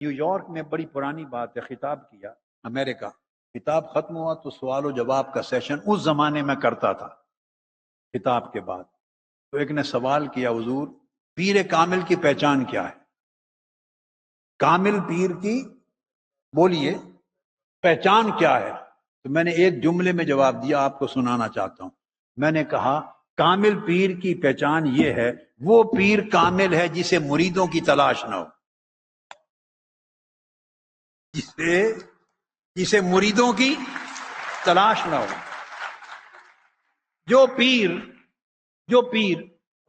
New York میں بڑی پرانی بات ہے، خطاب کیا۔ امریکہ، خطاب ختم ہوا تو سوال و جواب کا سیشن اس زمانے میں کرتا تھا۔ خطاب کے بعد۔ تو ایک نے سوال کیا، حضور، پیر کامل کی پہچان کیا ہے؟ کامل پیر کی، بولیے، پہچان کیا ہے؟ تو میں نے ایک جملے میں جواب دیا، آپ کو سنانا چاہتا ہوں۔ میں نے کہا، کامل پیر کی پہچان یہ ہے، وہ پیر کامل ہے جسے مریدوں کی تلاش نہ ہو۔ جسے جسے مریدوں کی تلاش نہ ہو۔ جو پیر جو پیر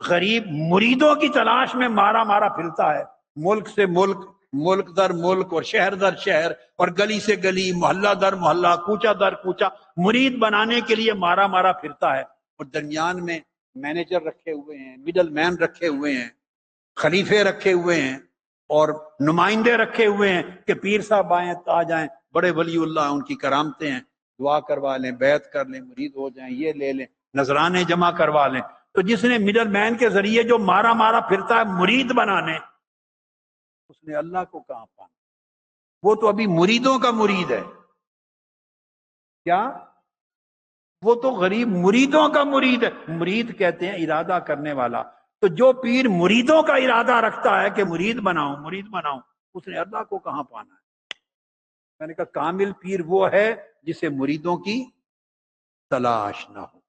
غریب مریدوں کی تلاش میں مارا مارا پھرتا ہے، ملک سے ملک ملک در ملک اور شہر در شہر اور گلی سے گلی، محلہ در محلہ کوچا در کوچا مرید بنانے کے لیے مارا مارا پھرتا ہے۔ اور درمیان میں مینیجر رکھے ہوئے ہیں مڈل مین رکھے ہوئے ہیں، خلیفے رکھے ہوئے ہیں۔ اور نمائندے رکھے ہوئے ہیں کہ پیر صاحب آئیں، آ جائیں، بڑے ولی اللہ ان کی کرامتے ہیں، دعا کروا لیں، بیعت کر لیں، مرید ہو جائیں، یہ لے لیں، نذرانے جمع کروا لیں۔ تو جس نے مڈل مین کے ذریعے جو مارا مارا پھرتا ہے، مرید بنانے، اس نے اللہ کو کہاں پانا؟ وہ تو ابھی مریدوں کا مرید ہے۔ کیا؟ وہ تو غریب مریدوں کا مرید ہے۔ مرید کہتے ہیں ارادہ کرنے والا۔ تو جو پیر مریدوں کا ارادہ رکھتا ہے کہ مرید بناؤں مرید بناؤں، اس نے اللہ کو کہاں پانا ہے؟ میں نے کہا کامل پیر وہ ہے جسے مریدوں کی تلاش نہ ہو۔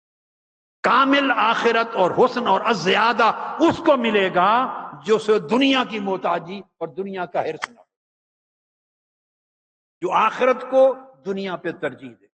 کامل آخرت اور حسن اور ازیادہ اس کو ملے گا جو سے دنیا کی محتاجی اور دنیا کا حرص نہ ہو، جو آخرت کو دنیا پہ ترجیح دے۔